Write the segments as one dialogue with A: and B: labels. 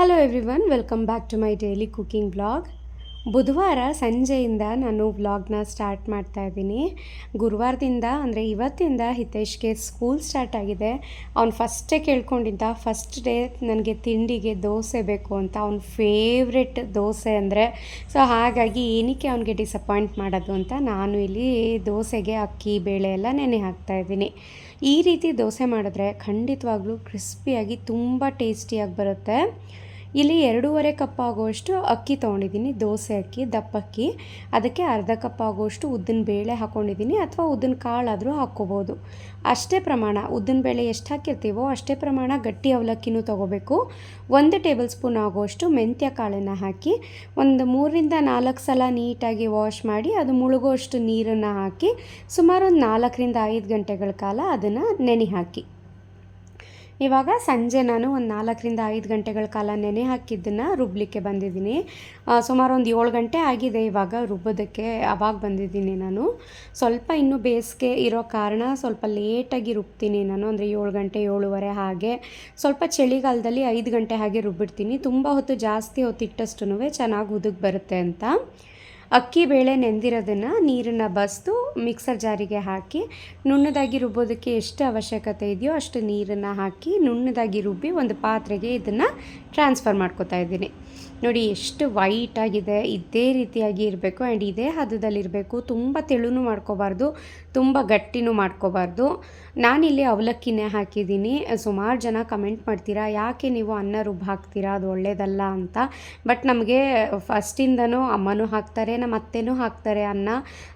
A: Hello everyone welcome back to my daily cooking blog ಬುಧವಾರ ಸಂಜೆಯಿಂದ ನಾನು ವ್ಲಾಗ್ನ ಸ್ಟಾರ್ಟ್ ಮಾಡ್ತಾ ಇದ್ದೀನಿ. ಗುರುವಾರದಿಂದ, ಅಂದರೆ ಇವತ್ತಿಂದ ಹಿತೇಶ್ಗೆ ಸ್ಕೂಲ್ ಸ್ಟಾರ್ಟ್ ಆಗಿದೆ. ಅವ್ನು ಫಸ್ಟೇ ಕೇಳ್ಕೊಂಡಿದ್ದ ಫಸ್ಟ್ ಡೇ ನನಗೆ ತಿಂಡಿಗೆ ದೋಸೆ ಬೇಕು ಅಂತ ಅವ್ನ ಫೇವ್ರೆಟ್ ದೋಸೆ ಅಂದರೆ. ಸೊ ಹಾಗಾಗಿ ಏನಕ್ಕೆ ಅವನಿಗೆ ಡಿಸಪಾಯಿಂಟ್ ಮಾಡೋದು ಅಂತ ನಾನು ಇಲ್ಲಿ ದೋಸೆಗೆ ಅಕ್ಕಿ, ಬೇಳೆ ಎಲ್ಲ ನೆನೆ ಹಾಕ್ತಾ ಇದ್ದೀನಿ. ಈ ರೀತಿ ದೋಸೆ ಮಾಡಿದ್ರೆ ಖಂಡಿತವಾಗ್ಲೂ ಕ್ರಿಸ್ಪಿಯಾಗಿ ತುಂಬ ಟೇಸ್ಟಿಯಾಗಿ ಬರುತ್ತೆ. ಇಲ್ಲಿ ಎರಡೂವರೆ ಕಪ್ ಆಗುವಷ್ಟು ಅಕ್ಕಿ ತೊಗೊಂಡಿದ್ದೀನಿ, ದೋಸೆ ಅಕ್ಕಿ ದಪ್ಪಕ್ಕಿ ಅದಕ್ಕೆ ಅರ್ಧ ಕಪ್ ಆಗುವಷ್ಟು ಉದ್ದಿನ ಬೇಳೆ ಹಾಕ್ಕೊಂಡಿದ್ದೀನಿ ಅಥವಾ ಉದ್ದಿನ ಕಾಳಾದರೂ ಹಾಕ್ಕೋಬೋದು. ಅಷ್ಟೇ ಪ್ರಮಾಣ, ಉದ್ದಿನ ಬೇಳೆ ಎಷ್ಟು ಹಾಕಿರ್ತೀವೋ ಅಷ್ಟೇ ಪ್ರಮಾಣ ಗಟ್ಟಿ ಅವಲಕ್ಕಿನೂ ತೊಗೋಬೇಕು. ಒಂದು ಟೇಬಲ್ ಸ್ಪೂನ್ ಆಗುವಷ್ಟು ಮೆಂತ್ಯ ಕಾಳನ್ನು ಹಾಕಿ, ಒಂದು ಮೂರರಿಂದ ನಾಲ್ಕು ಸಲ ನೀಟಾಗಿ ವಾಶ್ ಮಾಡಿ, ಅದು ಮುಳುಗುವಷ್ಟು ನೀರನ್ನು ಹಾಕಿ, ಸುಮಾರು ಒಂದು ನಾಲ್ಕರಿಂದ ಐದು ಗಂಟೆಗಳ ಕಾಲ ಅದನ್ನು ನೆನೆ ಹಾಕಿ ಇವಾಗ ಸಂಜೆ ನಾನು ಒಂದು ನಾಲ್ಕರಿಂದ ಐದು ಗಂಟೆಗಳ ಕಾಲ ನೆನೆ ಹಾಕಿದ್ದನ್ನು ರುಬ್ಲಿಕ್ಕೆ ಬಂದಿದ್ದೀನಿ. ಸುಮಾರು ಒಂದು ಏಳು ಗಂಟೆ ಆಗಿದೆ ಇವಾಗ ರುಬ್ಬೋದಕ್ಕೆ ಅವಾಗ ಬಂದಿದ್ದೀನಿ ನಾನು. ಸ್ವಲ್ಪ ಇನ್ನೂ ಬೇಸಿಗೆ ಇರೋ ಕಾರಣ ಸ್ವಲ್ಪ ಲೇಟಾಗಿ ರುಬ್ತೀನಿ ನಾನು, ಅಂದರೆ ಏಳು ಗಂಟೆ, ಏಳುವರೆ ಹಾಗೆ. ಸ್ವಲ್ಪ ಚಳಿಗಾಲದಲ್ಲಿ ಐದು ಗಂಟೆ ಹಾಗೆ ರುಬ್ಬಿಡ್ತೀನಿ. ತುಂಬ ಹೊತ್ತು ಜಾಸ್ತಿ ಹೊತ್ತು ಇಟ್ಟಷ್ಟು ಚೆನ್ನಾಗಿ ಉದುಗ್ ಬರುತ್ತೆ ಅಂತ. ಅಕ್ಕಿ ಬೇಳೆ ನೆಂದಿರೋದನ್ನು ನೀರನ್ನು ಬಸ್ದು ಮಿಕ್ಸರ್ ಜಾರಿಗೆ ಹಾಕಿ ನುಣ್ಣದಾಗಿ ರುಬ್ಬೋದಕ್ಕೆ ಎಷ್ಟು ಅವಶ್ಯಕತೆ ಇದೆಯೋ ಅಷ್ಟು ನೀರನ್ನು ಹಾಕಿ ನುಣ್ಣದಾಗಿ ರುಬ್ಬಿ ಒಂದು ಪಾತ್ರೆಗೆ ಇದನ್ನು ಟ್ರಾನ್ಸ್ಫರ್ ಮಾಡ್ಕೋತಾ ಇದ್ದೀನಿ. ನೋಡಿ, ಎಷ್ಟು ವೈಟ್ ಆಗಿದೆ, ಇದೇ ರೀತಿಯಾಗಿ ಇರಬೇಕು ಆ್ಯಂಡ್ ಇದೇ ಹದದಲ್ಲಿರಬೇಕು. ತುಂಬ ತೆಳುನೂ ಮಾಡ್ಕೋಬಾರ್ದು, ತುಂಬ ಗಟ್ಟಿನೂ ಮಾಡ್ಕೋಬಾರ್ದು. ನಾನಿಲ್ಲಿ ಅವಲಕ್ಕಿನೇ ಹಾಕಿದ್ದೀನಿ. ಸುಮಾರು ಜನ ಕಮೆಂಟ್ ಮಾಡ್ತೀರಾ, ಯಾಕೆ ನೀವು ಅನ್ನ ರುಬ್ಬ ಹಾಕ್ತೀರಾ, ಅದು ಒಳ್ಳೇದಲ್ಲ ಅಂತ. ಬಟ್ ನಮಗೆ ಫಸ್ಟಿಂದನೂ ಅಮ್ಮನೂ ಹಾಕ್ತಾರೆ, ನಮ್ಮ ಅತ್ತೆನೂ ಹಾಕ್ತಾರೆ ಅನ್ನ.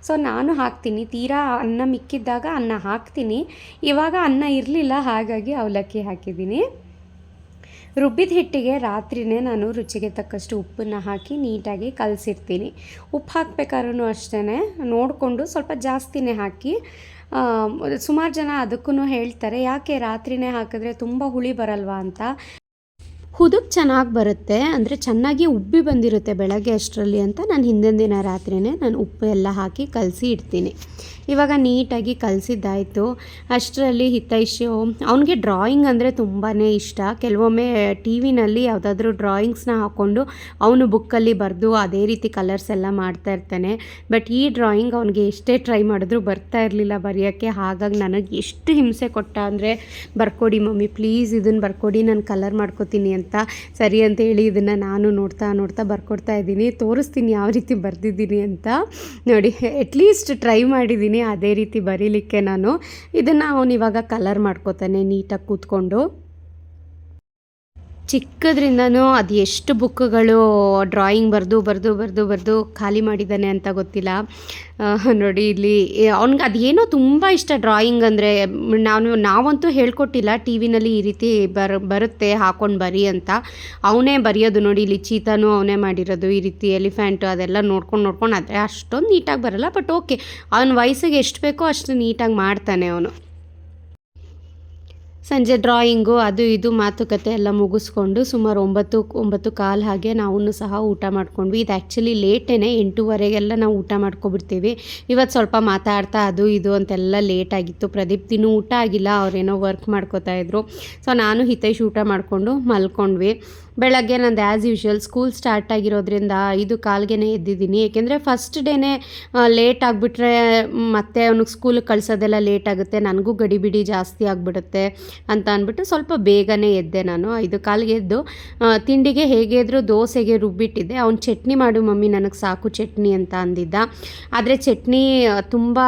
A: ಸೊ ನಾನು ಹಾಕ್ತೀನಿ. ತೀರಾ ಅನ್ನ ಮಿಕ್ಕಿದ್ದಾಗ ಅನ್ನ ಹಾಕ್ತೀನಿ. ಇವಾಗ ಅನ್ನ ಇರಲಿಲ್ಲ, ಹಾಗಾಗಿ ಅವಲಕ್ಕಿ ಹಾಕಿದ್ದೀನಿ. ರುಬ್ಬಿದ ಹಿಟ್ಟಿಗೆ ರಾತ್ರಿನೇ ನಾನು ರುಚಿಗೆ ತಕ್ಕಷ್ಟು ಉಪ್ಪನ್ನು ಹಾಕಿ ನೀಟಾಗಿ ಕಲಸಿರ್ತೀನಿ. ಉಪ್ಪು ಹಾಕ್ಬೇಕಾದ್ರೂ ಅಷ್ಟೇ ನೋಡಿಕೊಂಡು ಸ್ವಲ್ಪ ಜಾಸ್ತಿನೇ ಹಾಕಿ ಸುಮಾರು ಜನ ಅದಕ್ಕೂ ಹೇಳ್ತಾರೆ, ಯಾಕೆ ರಾತ್ರಿನೇ ಹಾಕಿದ್ರೆ ತುಂಬ ಹುಳಿ ಬರಲ್ವಾ? ಅಂತ. ಹುದುಗ್ ಚೆನ್ನಾಗಿ ಬರುತ್ತೆ, ಅಂದರೆ ಚೆನ್ನಾಗಿ ಉಬ್ಬಿ ಬಂದಿರುತ್ತೆ ಬೆಳಗ್ಗೆ ಅಷ್ಟರಲ್ಲಿ ಅಂತ ನಾನು ಹಿಂದಿನ ದಿನ ರಾತ್ರಿನೇ ನಾನು ಉಪ್ಪು ಎಲ್ಲ ಹಾಕಿ ಕಲಸಿ ಇಡ್ತೀನಿ. ಇವಾಗ ನೀಟಾಗಿ ಕಲಸಿದ್ದಾಯಿತು. ಅಷ್ಟರಲ್ಲಿ ಹಿತೈಷು ಅವನಿಗೆ ಡ್ರಾಯಿಂಗ್ ಅಂದರೆ ತುಂಬಾ ಇಷ್ಟ. ಕೆಲವೊಮ್ಮೆ ಟಿ ವಿನಲ್ಲಿ ಯಾವುದಾದ್ರೂ ಡ್ರಾಯಿಂಗ್ಸ್ನ ಹಾಕ್ಕೊಂಡು ಅವನು ಬುಕ್ಕಲ್ಲಿ ಬರೆದು ಅದೇ ರೀತಿ ಕಲರ್ಸ್ ಎಲ್ಲ ಮಾಡ್ತಾ ಇರ್ತಾನೆ. ಬಟ್ ಈ ಡ್ರಾಯಿಂಗ್ ಅವನಿಗೆ ಎಷ್ಟೇ ಟ್ರೈ ಮಾಡಿದ್ರು ಬರ್ತಾ ಇರಲಿಲ್ಲ ಬರೆಯೋಕ್ಕೆ. ಹಾಗಾಗಿ ನನಗೆ ಎಷ್ಟು ಹಿಂಸೆ ಕೊಟ್ಟ ಅಂದರೆ, ಬರ್ಕೊಡಿ ಮಮ್ಮಿ, ಪ್ಲೀಸ್ ಇದನ್ನು ಬರ್ಕೊಡಿ, ನಾನು ಕಲರ್ ಮಾಡ್ಕೋತೀನಿ ಅಂತ ಸರಿ ಅಂತ ಹೇಳಿ ಇದನ್ನು ನಾನು ನೋಡ್ತಾ ನೋಡ್ತಾ ಬರ್ಕೊಡ್ತಾ ಇದ್ದೀನಿ. ತೋರಿಸ್ತೀನಿ ಯಾವ ರೀತಿ ಬರೆದಿದ್ದೀನಿ ಅಂತ. ನೋಡಿ ಅಟ್ಲೀಸ್ಟ್ ಟ್ರೈ ಮಾಡಿದ್ದೀನಿ. ಅದೇ ರೀತಿ ಬರೀಲಿಕ್ಕೆ ನಾನು. ಇದನ್ನು ಅವನು ಇವಾಗ ಕಲರ್ ಮಾಡ್ಕೋತಾನೆ, ನೀಟಾಗಿ ಕೂತ್ಕೊಂಡು. ಚಿಕ್ಕದ್ರಿಂದನೂ ಅದು ಎಷ್ಟು ಬುಕ್ಗಳು, ಡ್ರಾಯಿಂಗ್ ಬರೆದು ಬರೆದು ಬರೆದು ಬರೆದು ಖಾಲಿ ಮಾಡಿದ್ದಾನೆ ಅಂತ ಗೊತ್ತಿಲ್ಲ. ನೋಡಿ ಇಲ್ಲಿ ಅವ್ನಿಗೆ ಅದೇನೋ ತುಂಬ ಇಷ್ಟ ಡ್ರಾಯಿಂಗ್ ಅಂದರೆ, ನಾನು, ನಾವಂತೂ ಹೇಳ್ಕೊಟ್ಟಿಲ್ಲ, ಟಿ ವಿನಲ್ಲಿ ಈ ರೀತಿ ಬರ್, ಬರುತ್ತೆ, ಹಾಕೊಂಡು ಬರಿ ಅಂತ. ಅವನೇ ಬರೆಯೋದು ನೋಡಿ, ಇಲ್ಲಿ ಚೀತಾನು ಅವನೇ ಮಾಡಿರೋದು ಈ ರೀತಿ, ಎಲಿಫೆಂಟು ಅದೆಲ್ಲ ನೋಡ್ಕೊಂಡು ನೋಡ್ಕೊಂಡು ಅದೇ ಅಷ್ಟೊಂದು ನೀಟಾಗಿ ಬರಲ್ಲ, ಬಟ್ ಓಕೆ, ಅವನ ವಯಸ್ಸಿಗೆ ಎಷ್ಟು ಬೇಕೋ ಅಷ್ಟು ನೀಟಾಗಿ ಮಾಡ್ತಾನೆ ಅವನು. ಸಂಜೆ ಡ್ರಾಯಿಂಗು, ಅದು ಇದು ಮಾತುಕತೆ ಎಲ್ಲ ಮುಗಿಸ್ಕೊಂಡು ಸುಮಾರು ಒಂಬತ್ತು ಒಂಬತ್ತು ಕಾಲು ಹಾಗೆ ನಾವು ಸಹ ಊಟ ಮಾಡ್ಕೊಂಡ್ವಿ. ಇದು ಆ್ಯಕ್ಚುಲಿ ಲೇಟೇ ಎಂಟೂವರೆಗೆಲ್ಲ ನಾವು ಊಟ ಮಾಡ್ಕೊಬಿಡ್ತೀವಿ. ಇವತ್ತು ಸ್ವಲ್ಪ ಮಾತಾಡ್ತಾ ಅದು ಇದು ಅಂತೆಲ್ಲ ಲೇಟ್ ಆಗಿತ್ತು ಪ್ರದೀಪ್ ದಿನ ಊಟ ಆಗಿಲ್ಲ, ಅವ್ರೇನೋ ವರ್ಕ್ ಮಾಡ್ಕೋತಾ ಇದ್ರು. ಸೊ ನಾನು ಹಿತೈಷ್ ಊಟ ಮಾಡಿಕೊಂಡು ಮಲ್ಕೊಂಡ್ವಿ. ಬೆಳಗ್ಗೆ ನಂದು ಆ್ಯಸ್ ಯೂಶ್ವಲ್ ಸ್ಕೂಲ್ ಸ್ಟಾರ್ಟ್ ಆಗಿರೋದ್ರಿಂದ ಐದು ಕಾಲ್ಗೆ ಎದ್ದಿದ್ದೀನಿ. ಏಕೆಂದರೆ ಫಸ್ಟ್ ಡೇನೇ ಲೇಟ್ ಆಗಿಬಿಟ್ರೆ ಮತ್ತೆ ಅವ್ನಿಗೆ ಸ್ಕೂಲಿಗೆ ಕಳಿಸೋದೆಲ್ಲ ಲೇಟ್ ಆಗುತ್ತೆ. ನನಗೂ ಗಡಿಬಿಡಿ ಜಾಸ್ತಿ ಆಗಿಬಿಡುತ್ತೆ. ಅಂತ ಅಂದ್ಬಿಟ್ಟು ಸ್ವಲ್ಪ ಬೇಗನೆ ಎದ್ದೆ ನಾನು. ಐದು ಕಾಲಿಗೆ ಎದ್ದು ತಿಂಡಿಗೆ ಹೇಗೆ ಇದ್ರೂ ದೋಸೆಗೆ ರುಬ್ಬಿಟ್ಟಿದ್ದೆ. ಅವ್ನು ಚಟ್ನಿ ಮಾಡು ಮಮ್ಮಿ, ನನಗೆ ಸಾಕು ಚಟ್ನಿ ಅಂತ ಅಂದಿದ್ದ. ಆದರೆ ಚಟ್ನಿ ತುಂಬ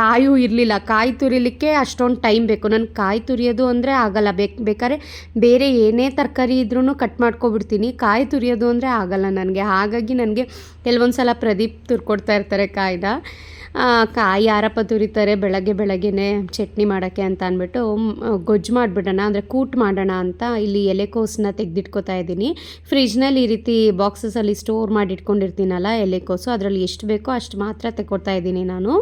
A: ಕಾಯೂ ಇರಲಿಲ್ಲ. ಕಾಯಿ ತುರಿಲಿಕ್ಕೆ ಅಷ್ಟೊಂದು ಟೈಮ್ ಬೇಕು. ನನಗೆ ಕಾಯಿ ತುರಿಯೋದು ಅಂದರೆ ಆಗಲ್ಲ. ಬೇಕು, ಬೇಕಾದ್ರೆ ಬೇರೆ ಏನೇ ತರಕಾರಿ ಇದ್ರೂ ಕಟ್ ಮಾಡ್ಕೊಬಿಡ್ತೀನಿ. ಕಾಯಿ ತುರಿಯೋದು ಅಂದರೆ ಆಗಲ್ಲ ನನಗೆ. ಹಾಗಾಗಿ ನನಗೆ ಕೆಲವೊಂದು ಸಲ ಪ್ರದೀಪ್ ತುರ್ಕೊಡ್ತಾ ಇರ್ತಾರೆ ಕಾಯ್ದ. ಕಾಯಿ ಯಾರಪ್ಪ ತುರಿತಾರೆ, ಬೆಳಗ್ಗೆ ಬೆಳಗ್ಗೆನೆ ಚಟ್ನಿ ಮಾಡೋಕ್ಕೆ ಅಂತ ಅಂದ್ಬಿಟ್ಟು ಗೊಜ್ಜು ಮಾಡಿಬಿಡೋಣ, ಅಂದರೆ ಕೂಟ್ ಮಾಡೋಣ ಅಂತ ಇಲ್ಲಿ ಎಲೆಕೋಸನ್ನ ತೆಗೆದಿಟ್ಕೋತಾ ಇದ್ದೀನಿ. ಫ್ರಿಜ್ನಲ್ಲಿ ಈ ರೀತಿ ಬಾಕ್ಸಸಲ್ಲಿ ಸ್ಟೋರ್ ಮಾಡಿ ಇಟ್ಕೊಂಡಿರ್ತೀನಲ್ಲ ಎಲೆಕೋಸು ಅದರಲ್ಲಿ ಎಷ್ಟು ಬೇಕೋ ಅಷ್ಟು ಮಾತ್ರ ತೆಕ್ಕೊಡ್ತಾ ಇದ್ದೀನಿ ನಾನು.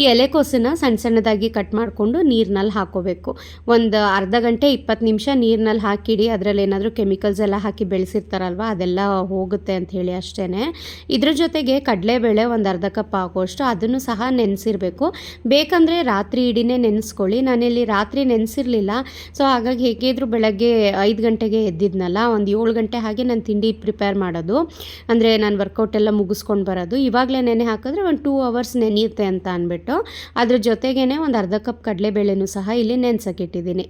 A: ಈ ಎಲೆಕೋಸನ್ನು ಸಣ್ಣ ಸಣ್ಣದಾಗಿ ಕಟ್ ಮಾಡಿಕೊಂಡು ನೀರಿನಲ್ಲಿ ಹಾಕೋಬೇಕು. ಒಂದು ಅರ್ಧ ಗಂಟೆ ಇಪ್ಪತ್ತು ನಿಮಿಷ ನೀರಿನಲ್ಲಿ ಹಾಕಿಡಿ, ಅದರಲ್ಲಿ ಏನಾದರೂ ಕೆಮಿಕಲ್ಸ್ ಎಲ್ಲ ಹಾಕಿ ಬೆಳೆಸಿರ್ತಾರಲ್ವ, ಅದೆಲ್ಲ ಹೋಗುತ್ತೆ ಅಂತ ಹೇಳಿ ಅಷ್ಟೇ ಇದ್ರ ಜೊತೆಗೆ ಕಡಲೆಬೇಳೆ ಒಂದು ಅರ್ಧ ಕಪ್ ಹಾಕೋಷ್ಟು ಅದನ್ನು ಸಹ ನೆನೆಸಿರಬೇಕು. ಬೇಕಂದರೆ ರಾತ್ರಿ ಇಡೀನೇ ನೆನೆಸ್ಕೊಳ್ಳಿ. ನಾನಿಲ್ಲಿ ರಾತ್ರಿ ನೆನೆಸಿರಲಿಲ್ಲ, ಸೊ ಹಾಗಾಗಿ ಹೇಗಿದ್ರು ಬೆಳಗ್ಗೆ ಐದು ಗಂಟೆಗೆ ಎದ್ದಿದ್ನಲ್ಲ, ಒಂದು ಏಳು ಗಂಟೆ ಹಾಗೆ ನಾನು ತಿಂಡಿ ಪ್ರಿಪೇರ್ ಮಾಡೋದು. ಅಂದರೆ ನಾನು ವರ್ಕೌಟ್ ಎಲ್ಲ ಮುಗಿಸ್ಕೊಂಡು ಬರೋದು. ಇವಾಗಲೇ ನೆನೆ ಹಾಕಿದ್ರೆ ಒಂದು ಟೂ ಅವರ್ಸ್ ನೆನೆಯುತ್ತೆ ಅಂತ ಅಂದ್ಬಿಟ್ಟು ಅದ್ರ ಜೊತೆಗೇ ಒಂದು ಅರ್ಧ ಕಪ್ ಕಡಲೆಬೇಳೆನೂ ಸಹ ಇಲ್ಲಿ ನೆನ್ಸಕ್ಕಿಟ್ಟಿದ್ದೀನಿ.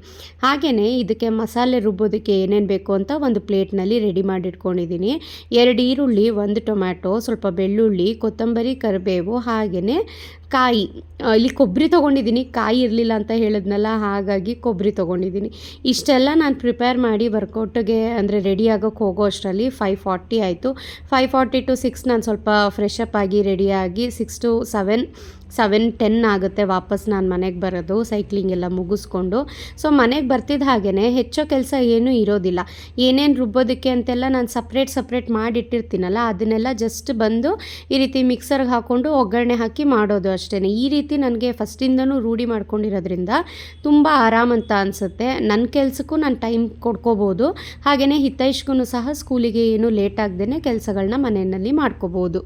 A: ಹಾಗೆಯೇ ಇದಕ್ಕೆ ಮಸಾಲೆ ರುಬ್ಬೋದಕ್ಕೆ ಏನೇನು ಬೇಕು ಅಂತ ಒಂದು ಪ್ಲೇಟ್ನಲ್ಲಿ ರೆಡಿ ಮಾಡಿಟ್ಕೊಂಡಿದ್ದೀನಿ. ಎರಡು ಈರುಳ್ಳಿ, ಒಂದು ಟೊಮ್ಯಾಟೊ, ಸ್ವಲ್ಪ ಬೆಳ್ಳುಳ್ಳಿ, ಕೊತ್ತಂಬರಿ, ಕರಿಬೇವು ಹಾಗೆಯೇ ಕಾಯಿ ಇಲ್ಲಿ ಕೊಬ್ಬರಿ ತೊಗೊಂಡಿದ್ದೀನಿ. ಕಾಯಿ ಇರಲಿಲ್ಲ ಅಂತ ಹೇಳಿದ್ನಲ್ಲ, ಹಾಗಾಗಿ ಕೊಬ್ಬರಿ ತೊಗೊಂಡಿದ್ದೀನಿ. ಇಷ್ಟೆಲ್ಲ ನಾನು ಪ್ರಿಪೇರ್ ಮಾಡಿ ವರ್ಕೌಟ್ಗೆ ಅಂದರೆ ರೆಡಿ ಆಗೋಕ್ಕೆ ಹೋಗೋ ಅಷ್ಟರಲ್ಲಿ ಫೈವ್ ಫಾರ್ಟಿ ಆಯಿತು. ಫೈವ್ ಫಾರ್ಟಿ ಟು ಸಿಕ್ಸ್ ನಾನು ಸ್ವಲ್ಪ ಫ್ರೆಶ್ ಅಪ್ ಆಗಿ ರೆಡಿಯಾಗಿ six to seven seven ten ಆಗುತ್ತೆ ವಾಪಸ್ ನಾನು ಮನೆಗೆ ಬರೋದು ಸೈಕ್ಲಿಂಗ್ ಎಲ್ಲ ಮುಗಿಸ್ಕೊಂಡು. ಸೊ ಮನೆಗೆ ಬರ್ತಿದ್ದ ಹಾಗೆಯೇ ಹೆಚ್ಚೋ ಕೆಲಸ ಏನೂ ಇರೋದಿಲ್ಲ. ಏನೇನು ರುಬ್ಬೋದಕ್ಕೆ ಅಂತೆಲ್ಲ ನಾನು ಸಪ್ರೇಟ್ ಸಪ್ರೇಟ್ ಮಾಡಿಟ್ಟಿರ್ತೀನಲ್ಲ, ಅದನ್ನೆಲ್ಲ ಜಸ್ಟ್ ಬಂದು ಈ ರೀತಿ ಮಿಕ್ಸರ್ಗೆ ಹಾಕ್ಕೊಂಡು ಒಗ್ಗರಣೆ ಹಾಕಿ ಮಾಡೋದು ಈ ರೀತಿ ನನಗೆ ಫಸ್ಟಿಂದನೂ ರೂಢಿ ಮಾಡ್ಕೊಂಡಿರೋದ್ರಿಂದ ತುಂಬ ಆರಾಮ್ ಅಂತ ಅನಿಸುತ್ತೆ. ನನ್ನ ಕೆಲಸಕ್ಕೂ ನಾನು ಟೈಮ್ ಕೊಡ್ಕೋಬೋದು. ಹಾಗೆಯೇ ಹಿತೈಷ್ಗೂ ಸಹ ಸ್ಕೂಲಿಗೆ ಏನು ಲೇಟ್ ಆಗದೇ ಕೆಲಸಗಳನ್ನ ಮನೆಯಲ್ಲಿ ಮಾಡ್ಕೋಬೋದು.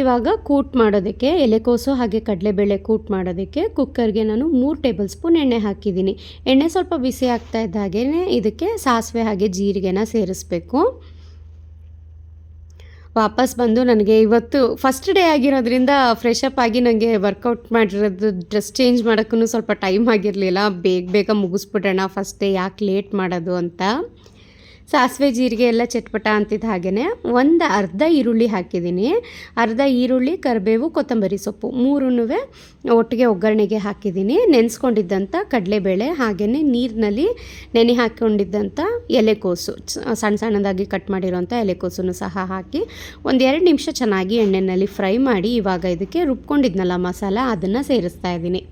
A: ಇವಾಗ ಕೂಟ್ ಮಾಡೋದಕ್ಕೆ ಎಲೆಕೋಸು ಹಾಗೆ ಕಡಲೆಬೇಳೆ ಕೂಟ್ ಮಾಡೋದಕ್ಕೆ ಕುಕ್ಕರ್ಗೆ ನಾನು ಮೂರು ಟೇಬಲ್ ಸ್ಪೂನ್ ಎಣ್ಣೆ ಹಾಕಿದ್ದೀನಿ. ಎಣ್ಣೆ ಸ್ವಲ್ಪ ಬಿಸಿ ಆಗ್ತಾ ಇದ್ದ ಹಾಗೇ ಇದಕ್ಕೆ ಸಾಸಿವೆ ಹಾಗೆ ಜೀರಿಗೆನ ಸೇರಿಸ್ಬೇಕು. ವಾಪಸ್ ಬಂದು ನನಗೆ ಇವತ್ತು ಫಸ್ಟ್ ಡೇ ಆಗಿರೋದ್ರಿಂದ ಫ್ರೆಶ್ ಅಪ್ ಆಗಿ ನನಗೆ ವರ್ಕೌಟ್ ಮಾಡಿರೋದು ಡ್ರೆಸ್ ಚೇಂಜ್ ಮಾಡೋಕ್ಕೂ ಸ್ವಲ್ಪ ಟೈಮ್ ಆಗಿರಲಿಲ್ಲ. ಬೇಗ ಬೇಗ ಮುಗಿಸ್ಬಿಡೋಣ ಫಸ್ಟ್ ಡೇ ಯಾಕೆ ಲೇಟ್ ಮಾಡೋದು ಅಂತ. ಸಾಸಿವೆ ಜೀರಿಗೆ ಎಲ್ಲ ಚಟ್ಪಟ ಅಂತಿದ್ದ ಹಾಗೆಯೇ ಒಂದು ಅರ್ಧ ಈರುಳ್ಳಿ ಹಾಕಿದ್ದೀನಿ. ಅರ್ಧ ಈರುಳ್ಳಿ, ಕರಿಬೇವು, ಕೊತ್ತಂಬರಿ ಸೊಪ್ಪು ಮೂರೂ ಒಟ್ಟಿಗೆ ಒಗ್ಗರಣೆಗೆ ಹಾಕಿದ್ದೀನಿ. ನೆನೆಸ್ಕೊಂಡಿದ್ದಂಥ ಕಡಲೆಬೇಳೆ ಹಾಗೆಯೇ ನೀರಿನಲ್ಲಿ ನೆನೆ ಹಾಕ್ಕೊಂಡಿದ್ದಂಥ ಎಲೆಕೋಸು ಸಣ್ಣ ಸಣ್ಣದಾಗಿ ಕಟ್ ಮಾಡಿರೋಂಥ ಎಲೆಕೋಸನ್ನು ಸಹ ಹಾಕಿ ಒಂದೆರಡು ನಿಮಿಷ ಚೆನ್ನಾಗಿ ಎಣ್ಣೆಯಲ್ಲಿ ಫ್ರೈ ಮಾಡಿ ಇವಾಗ ಇದಕ್ಕೆ ರುಬ್ಕೊಂಡಿದ್ನಲ್ಲ ಮಸಾಲ, ಅದನ್ನು ಸೇರಿಸ್ತಾ ಇದ್ದೀನಿ.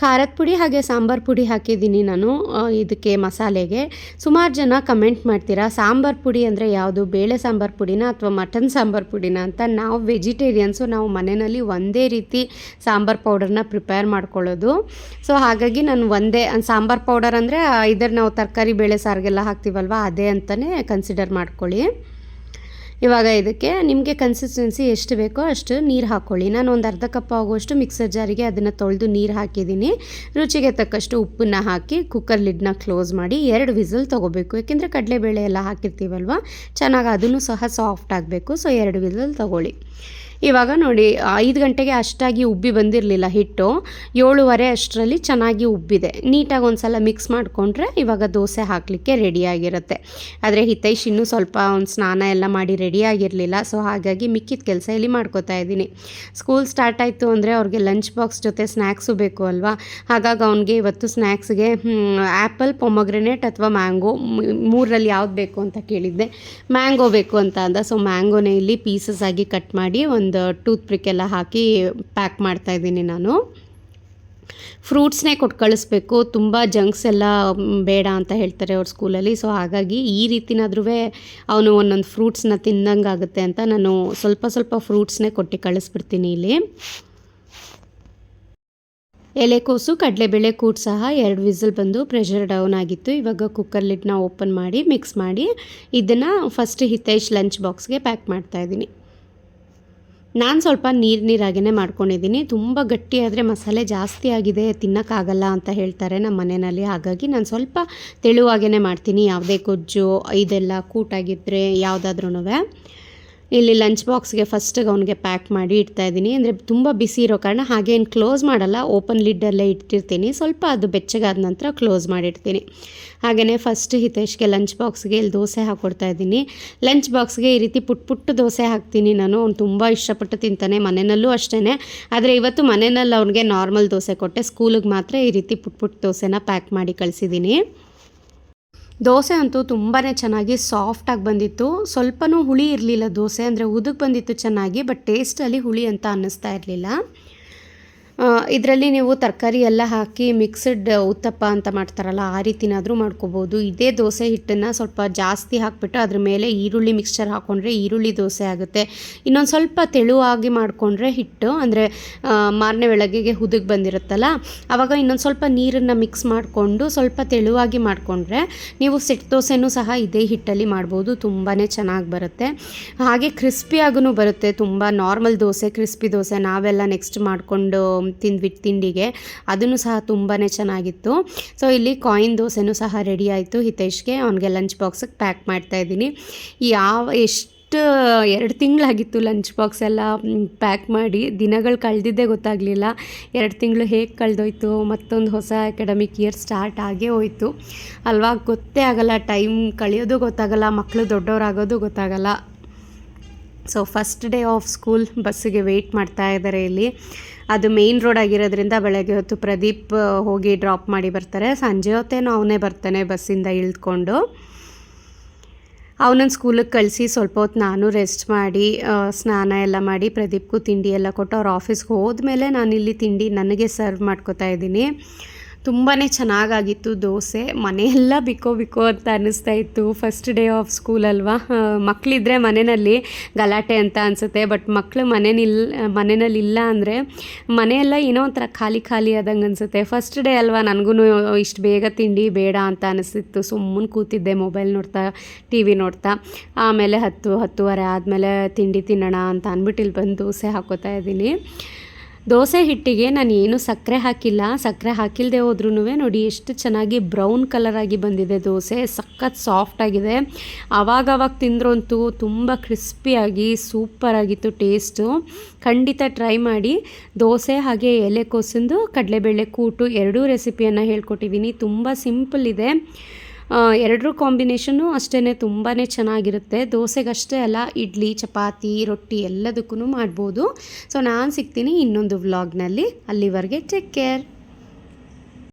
A: ಖಾರದ ಪುಡಿ ಹಾಗೆ ಸಾಂಬಾರು ಪುಡಿ ಹಾಕಿದ್ದೀನಿ ನಾನು ಇದಕ್ಕೆ ಮಸಾಲೆಗೆ. ಸುಮಾರು ಜನ ಕಮೆಂಟ್ ಮಾಡ್ತೀರಾ, ಸಾಂಬಾರು ಪುಡಿ ಅಂದರೆ ಯಾವುದು? ಬೇಳೆ ಸಾಂಬಾರು ಪುಡಿನ ಅಥವಾ ಮಟನ್ ಸಾಂಬಾರು ಪುಡಿನ ಅಂತ ನಾವು ವೆಜಿಟೇರಿಯನ್ಸು ನಾವು ಮನೆಯಲ್ಲಿ ಒಂದೇ ರೀತಿ ಸಾಂಬಾರು ಪೌಡರ್ನ ಪ್ರಿಪೇರ್ ಮಾಡ್ಕೊಳ್ಳೋದು. ಸೊ ಹಾಗಾಗಿ ನಾನು ಒಂದೇ, ಸಾಂಬಾರು ಪೌಡರ್ ಅಂದರೆ ಇದರ ನಾವು ತರಕಾರಿ, ಬೇಳೆ ಸಾರಿಗೆಲ್ಲ ಹಾಕ್ತೀವಲ್ವ, ಅದೇ ಅಂತಲೇ ಕನ್ಸಿಡರ್ ಮಾಡ್ಕೊಳ್ಳಿ. ಇವಾಗ ಇದಕ್ಕೆ ನಿಮಗೆ ಕನ್ಸಿಸ್ಟೆನ್ಸಿ ಎಷ್ಟು ಬೇಕೋ ಅಷ್ಟು ನೀರು ಹಾಕ್ಕೊಳ್ಳಿ ನಾನು ಒಂದು ಅರ್ಧ ಕಪ್ ಆಗುವಷ್ಟು ಮಿಕ್ಸರ್ ಜಾರಿಗೆ ಅದನ್ನು ತೊಳೆದು ನೀರು ಹಾಕಿದ್ದೀನಿ. ರುಚಿಗೆ ತಕ್ಕಷ್ಟು ಉಪ್ಪನ್ನು ಹಾಕಿ ಕುಕ್ಕರ್ ಲಿಡ್ನ ಕ್ಲೋಸ್ ಮಾಡಿ ಎರಡು ವಿಸಲ್ ತೊಗೋಬೇಕು. ಯಾಕೆಂದರೆ ಕಡಲೆಬೇಳೆ ಎಲ್ಲ ಹಾಕಿರ್ತೀವಲ್ವ? ಚೆನ್ನಾಗಿ ಅದನ್ನು ಸಹ ಸಾಫ್ಟ್ ಆಗಬೇಕು. ಸೊ ಎರಡು ವಿಸಲ್ ತೊಗೊಳ್ಳಿ. ಇವಾಗ ನೋಡಿ, ಐದು ಗಂಟೆಗೆ ಅಷ್ಟಾಗಿ ಉಬ್ಬಿ ಬಂದಿರಲಿಲ್ಲ ಹಿಟ್ಟು. ಏಳುವರೆ ಅಷ್ಟರಲ್ಲಿ ಚೆನ್ನಾಗಿ ಉಬ್ಬಿದೆ. ನೀಟಾಗಿ ಒಂದು ಸಲ ಮಿಕ್ಸ್ ಮಾಡಿಕೊಂಡ್ರೆ ಇವಾಗ ದೋಸೆ ಹಾಕಲಿಕ್ಕೆ ರೆಡಿಯಾಗಿರುತ್ತೆ ಆದರೆ ಹಿತೈಷ್ ಇನ್ನೂ ಸ್ವಲ್ಪ ಒಂದು ಸ್ನಾನ ಎಲ್ಲ ಮಾಡಿ ರೆಡಿಯಾಗಿರಲಿಲ್ಲ ಸೊ ಹಾಗಾಗಿ ಮಿಕ್ಕಿದ ಕೆಲಸ ಇಲ್ಲಿ ಮಾಡ್ಕೋತಾ ಇದ್ದೀನಿ. ಸ್ಕೂಲ್ ಸ್ಟಾರ್ಟ್ ಆಯಿತು ಅಂದರೆ ಅವ್ರಿಗೆ ಲಂಚ್ ಬಾಕ್ಸ್ ಜೊತೆ ಸ್ನ್ಯಾಕ್ಸು ಬೇಕು ಅಲ್ವಾ? ಹಾಗಾಗಿ ಅವನಿಗೆ ಇವತ್ತು ಸ್ನ್ಯಾಕ್ಸ್ಗೆ ಆ್ಯಪಲ್ ಪೊಮೊಗ್ರೆನೇಟ್ ಅಥವಾ ಮ್ಯಾಂಗೋ ಮೂರರಲ್ಲಿ ಯಾವ್ದು ಬೇಕು ಅಂತ ಕೇಳಿದ್ದೆ. ಮ್ಯಾಂಗೋ ಬೇಕು ಅಂತ ಅಂದ. ಸೊ ಮ್ಯಾಂಗೋನೇ ಇಲ್ಲಿ ಪೀಸಸ್ ಆಗಿ ಕಟ್ ಮಾಡಿ ಒಂದು ಟೂತ್ ಪಿಕ್ ಎಲ್ಲ ಹಾಕಿ ಪ್ಯಾಕ್ ಮಾಡ್ತಾ ಇದ್ದೀನಿ ನಾನು. ಫ್ರೂಟ್ಸ್ನೇ ಕೊಟ್ಟು ಕಳಿಸ್ಬೇಕು. ತುಂಬ ಜಂಕ್ಸ್ ಎಲ್ಲ ಬೇಡ ಅಂತ ಹೇಳ್ತಾರೆ ಅವ್ರ ಸ್ಕೂಲಲ್ಲಿ. ಸೊ ಹಾಗಾಗಿ ಈ ರೀತಿನಾದ್ರೂ ಅವನು ಒಂದೊಂದು ಫ್ರೂಟ್ಸ್ನ ತಿನ್ನಂಗೆ ಆಗುತ್ತೆ ಅಂತ ನಾನು ಸ್ವಲ್ಪ ಸ್ವಲ್ಪ ಫ್ರೂಟ್ಸ್ನೇ ಕೊಟ್ಟು ಕಳಿಸ್ಬಿಡ್ತೀನಿ ಇಲ್ಲಿ. ಎಲೆಕೋಸು, ಕಡಲೆಬೇಳೆ ಕೂಟ್ ಸಹ ಎರಡು ವಿಸಿಲ್ ಬಂದು ಪ್ರೆಷರ್ ಡೌನ್ ಆಗಿತ್ತು. ಇವಾಗ ಕುಕ್ಕರ್ ಲಿಡ್ನ ಓಪನ್ ಮಾಡಿ ಮಿಕ್ಸ್ ಮಾಡಿ, ಇದನ್ನು ಫಸ್ಟ್ ಹಿತೇಶ್ ಲಂಚ್ ಬಾಕ್ಸ್ಗೆ ಪ್ಯಾಕ್ ಮಾಡ್ತಾ ಇದ್ದೀನಿ. ನಾನು ಸ್ವಲ್ಪ ನೀರು ನೀರಾಗೇ ಮಾಡ್ಕೊಂಡಿದ್ದೀನಿ. ತುಂಬ ಗಟ್ಟಿ ಆದರೆ ಮಸಾಲೆ ಜಾಸ್ತಿ ಆಗಿದೆ, ತಿನ್ನೋಕ್ಕಾಗಲ್ಲ ಅಂತ ಹೇಳ್ತಾರೆ ನಮ್ಮ ಮನೆಯಲ್ಲಿ. ಹಾಗಾಗಿ ನಾನು ಸ್ವಲ್ಪ ತೆಳುವಾಗೇ ಮಾಡ್ತೀನಿ. ಯಾವುದೇ ಗೊಜ್ಜು, ಇದೆಲ್ಲ ಕೂಟಾಗಿದ್ದರೆ ಯಾವುದಾದ್ರೂ ಇಲ್ಲಿ ಲಂಚ್ ಬಾಕ್ಸ್ಗೆ ಫಸ್ಟಿಗೆ ಅವನಿಗೆ ಪ್ಯಾಕ್ ಮಾಡಿ ಇಡ್ತಾ ಇದ್ದೀನಿ. ಅಂದರೆ ತುಂಬ ಬಿಸಿ ಇರೋ ಕಾರಣ ಹಾಗೇನು ಕ್ಲೋಸ್ ಮಾಡಲ್ಲ. ಓಪನ್ ಲಿಡ್ಡಲ್ಲೇ ಇಟ್ಟಿರ್ತೀನಿ. ಸ್ವಲ್ಪ ಅದು ಬೆಚ್ಚಗಾದ ನಂತರ ಕ್ಲೋಸ್ ಮಾಡಿಡ್ತೀನಿ. ಹಾಗೆಯೇ ಫಸ್ಟ್ ಹಿತೇಶ್ಗೆ ಲಂಚ್ ಬಾಕ್ಸ್ಗೆ ಇಲ್ಲಿ ದೋಸೆ ಹಾಕ್ಕೊಡ್ತಾ ಇದ್ದೀನಿ. ಲಂಚ್ ಬಾಕ್ಸ್ಗೆ ಈ ರೀತಿ ಪುಟ್ ಪುಟ್ಟು ದೋಸೆ ಹಾಕ್ತೀನಿ ನಾನು. ಅವ್ನು ತುಂಬ ಇಷ್ಟಪಟ್ಟು ತಿಂತಾನೆ. ಮನೆಯಲ್ಲೂ ಅಷ್ಟೇ ಆದರೆ ಇವತ್ತು ಮನೆಯಲ್ಲಿ ಅವ್ನಿಗೆ ನಾರ್ಮಲ್ ದೋಸೆ ಕೊಟ್ಟೆ. ಸ್ಕೂಲಿಗೆ ಮಾತ್ರ ಈ ರೀತಿ ಪುಟ್ ಪುಟ್ ದೋಸೆನ ಪ್ಯಾಕ್ ಮಾಡಿ ಕಳಿಸಿದ್ದೀನಿ. ದೋಸೆ ಅಂತೂ ತುಂಬಾ ಚೆನ್ನಾಗಿ ಸಾಫ್ಟಾಗಿ ಬಂದಿತ್ತು. ಸ್ವಲ್ಪನೂ ಹುಳಿ ಇರಲಿಲ್ಲ ದೋಸೆ, ಅಂದರೆ ಉದಕ್ಕೆ ಬಂದಿತ್ತು ಚೆನ್ನಾಗಿ ಬಟ್ ಟೇಸ್ಟಲ್ಲಿ ಹುಳಿ ಅಂತ ಅನ್ನಿಸ್ತಾ ಇರಲಿಲ್ಲ. ಇದರಲ್ಲಿ ನೀವು ತರಕಾರಿ ಎಲ್ಲ ಹಾಕಿ ಮಿಕ್ಸಡ್ ಉತ್ತಪ್ಪ ಅಂತ ಮಾಡ್ತಾರಲ್ಲ, ಆ ರೀತಿನಾದರೂ ಮಾಡ್ಕೋಬೋದು. ಇದೇ ದೋಸೆ ಹಿಟ್ಟನ್ನು ಸ್ವಲ್ಪ ಜಾಸ್ತಿ ಹಾಕಿಬಿಟ್ಟು ಅದ್ರ ಮೇಲೆ ಈರುಳ್ಳಿ ಮಿಕ್ಸ್ಚರ್ ಹಾಕ್ಕೊಂಡ್ರೆ ಈರುಳ್ಳಿ ದೋಸೆ ಆಗುತ್ತೆ. ಇನ್ನೊಂದು ಸ್ವಲ್ಪ ತೆಳುವಾಗಿ ಮಾಡಿಕೊಂಡ್ರೆ ಹಿಟ್ಟು, ಅಂದರೆ ಮಾರನೇ ಬೆಳಗ್ಗೆಗೆ ಹುದುಗ್ ಬಂದಿರುತ್ತಲ್ಲ ಆವಾಗ ಇನ್ನೊಂದು ಸ್ವಲ್ಪ ನೀರನ್ನು ಮಿಕ್ಸ್ ಮಾಡಿಕೊಂಡು ಸ್ವಲ್ಪ ತೆಳುವಾಗಿ ಮಾಡಿಕೊಂಡ್ರೆ ನೀವು ಸೆಟ್ ದೋಸೆನೂ ಸಹ ಇದೇ ಹಿಟ್ಟಲ್ಲಿ ಮಾಡ್ಬೋದು ತುಂಬಾ ಚೆನ್ನಾಗಿ ಬರುತ್ತೆ. ಹಾಗೆ ಕ್ರಿಸ್ಪಿಯಾಗೂ ಬರುತ್ತೆ, ತುಂಬ ನಾರ್ಮಲ್ ದೋಸೆ ಕ್ರಿಸ್ಪಿ ದೋಸೆ ನಾವೆಲ್ಲ ನೆಕ್ಸ್ಟ್ ಮಾಡಿಕೊಂಡು ತಿಂದ್ಬಿಟ್ಟು ತಿಂಡಿಗೆ. ಅದನ್ನು ಸಹ ತುಂಬಾ ಚೆನ್ನಾಗಿತ್ತು. ಸೊ ಇಲ್ಲಿ ಕಾಯಿನ್ ದೋಸೆನೂ ಸಹ ರೆಡಿ ಆಯಿತು. ಹಿತೇಶ್ಗೆ ಅವನಿಗೆ ಲಂಚ್ ಬಾಕ್ಸಿಗೆ ಪ್ಯಾಕ್ ಮಾಡ್ತಾ ಇದ್ದೀನಿ. ಯಾವ ಎಷ್ಟು ಎರಡು ತಿಂಗಳಾಗಿತ್ತು ಲಂಚ್ ಬಾಕ್ಸ್ ಎಲ್ಲ ಪ್ಯಾಕ್ ಮಾಡಿ. ದಿನಗಳು ಕಳೆದಿದ್ದೇ ಗೊತ್ತಾಗಲಿಲ್ಲ. ಎರಡು ತಿಂಗಳು ಹೇಗೆ ಕಳೆದೋಯ್ತು? ಮತ್ತೊಂದು ಹೊಸ ಅಕಾಡೆಮಿಕ್ ಇಯರ್ ಸ್ಟಾರ್ಟ್ ಆಗೇ ಹೋಯಿತು. ಅಲ್ವಾ? ಗೊತ್ತೇ ಆಗಲ್ಲ. ಟೈಮ್ ಕಳೆಯೋದು ಗೊತ್ತಾಗಲ್ಲ. ಮಕ್ಕಳು ದೊಡ್ಡವರಾಗೋದು ಗೊತ್ತಾಗಲ್ಲ. So first day of school ಬಸ್ಸಿಗೆ ವೆಯ್ಟ್ ಮಾಡ್ತಾ ಇದ್ದಾರೆ ಇಲ್ಲಿ. ಅದು ಮೇಯ್ನ್ ರೋಡ್ ಆಗಿರೋದ್ರಿಂದ ಬೆಳಗ್ಗೆ ಹೊತ್ತು ಪ್ರದೀಪ್ ಹೋಗಿ ಡ್ರಾಪ್ ಮಾಡಿ ಬರ್ತಾರೆ. ಸಂಜೆ ಹೊತ್ತೇನು ಅವನೇ ಬರ್ತಾನೆ ಬಸ್ಸಿಂದ ಇಳಿದ್ಕೊಂಡು ಅವನನ್ನು ಸ್ಕೂಲಿಗೆ ಕಳಿಸಿ ಸ್ವಲ್ಪ ಹೊತ್ತು ನಾನು ರೆಸ್ಟ್ ಮಾಡಿ ಸ್ನಾನ ಎಲ್ಲ ಮಾಡಿ ಪ್ರದೀಪ್ಗೂ ತಿಂಡಿ ಎಲ್ಲ ಕೊಟ್ಟು ಅವ್ರ ಆಫೀಸ್ಗೆ ಹೋದ್ಮೇಲೆ ನಾನಿಲ್ಲಿ ತಿಂಡಿ ನನಗೆ ಸರ್ವ್ ಮಾಡ್ಕೋತಾ ಇದ್ದೀನಿ. ತುಂಬಾ ಚೆನ್ನಾಗಾಗಿತ್ತು ದೋಸೆ. ಮನೆಯೆಲ್ಲ ಬಿಕೋ ಬಿಕೋ ಅಂತ ಅನ್ನಿಸ್ತಾ ಇತ್ತು. ಫಸ್ಟ್ ಡೇ ಆಫ್ ಸ್ಕೂಲ್ ಅಲ್ವಾ? ಮಕ್ಕಳಿದ್ರೆ ಮನೆಯಲ್ಲಿ ಗಲಾಟೆ ಅಂತ ಅನಿಸುತ್ತೆ. ಬಟ್ ಮಕ್ಕಳು ಮನೇನಿಲ್ ಮನೆಯಲ್ಲಿ ಇಲ್ಲ ಅಂದರೆ ಮನೆಯೆಲ್ಲ ಏನೋ ಒಂಥರ ಖಾಲಿ ಖಾಲಿ ಆದಂಗೆ ಅನಿಸುತ್ತೆ. ಫಸ್ಟ್ ಡೇ ಅಲ್ವಾ? ನನಗೂ ಇಷ್ಟು ಬೇಗ ತಿಂಡಿ ಬೇಡ ಅಂತ ಅನಿಸ್ತಿತ್ತು ಸುಮ್ಮನೆ ಕೂತಿದ್ದೆ ಮೊಬೈಲ್ ನೋಡ್ತಾ ಟಿ ವಿ ನೋಡ್ತಾ. ಆಮೇಲೆ ಹತ್ತು, ಹತ್ತುವರೆ ಆದಮೇಲೆ ತಿಂಡಿ ತಿನ್ನೋಣ ಅಂತ ಅಂದ್ಬಿಟ್ಟು ಇಲ್ಲಿ ಬಂದು ದೋಸೆ ಹಾಕೋತಾ ಇದ್ದೀನಿ. ದೋಸೆ ಹಿಟ್ಟಿಗೆ ನಾನು ಏನು ಸಕ್ಕರೆ ಹಾಕಿಲ್ಲ. ಸಕ್ಕರೆ ಹಾಕಿಲ್ಲದೆ ಹೋದ್ರೂ ನೋಡಿ ಎಷ್ಟು ಚೆನ್ನಾಗಿ ಬ್ರೌನ್ ಕಲರ್ ಆಗಿ ಬಂದಿದೆ ದೋಸೆ. ಸಖತ್ ಸಾಫ್ಟ್ ಆಗಿದೆ. ಆವಾಗವಾಗ ತಿಂದ್ರಂತೂ ತುಂಬ ಕ್ರಿಸ್ಪಿಯಾಗಿ ಸೂಪರಾಗಿತ್ತು ಟೇಸ್ಟು. ಖಂಡಿತ ಟ್ರೈ ಮಾಡಿ. ದೋಸೆ ಹಾಗೆ ಎಲೆಕೋಸಿಂದು ಕಡಲೆಬೇಳೆ ಕೂಟು ಎರಡೂ ರೆಸಿಪಿಯನ್ನು ಹೇಳ್ಕೊಟ್ಟಿದ್ದೀನಿ. ತುಂಬ ಸಿಂಪಲ್ ಇದೆ. ಎರಡರೂ ಕಾಂಬಿನೇಷನ್ನು ಅಷ್ಟೇ ತುಂಬಾ ಚೆನ್ನಾಗಿರುತ್ತೆ. ದೋಸೆಗಷ್ಟೇ ಅಲ್ಲ, ಇಡ್ಲಿ, ಚಪಾತಿ, ರೊಟ್ಟಿ ಎಲ್ಲದಕ್ಕೂ ಮಾಡ್ಬೋದು. ಸೊ ನಾನು ಸಿಗ್ತೀನಿ ಇನ್ನೊಂದು ವ್ಲಾಗ್ನಲ್ಲಿ ಅಲ್ಲಿವರೆಗೆ ಟೇಕ್ ಕೇರ್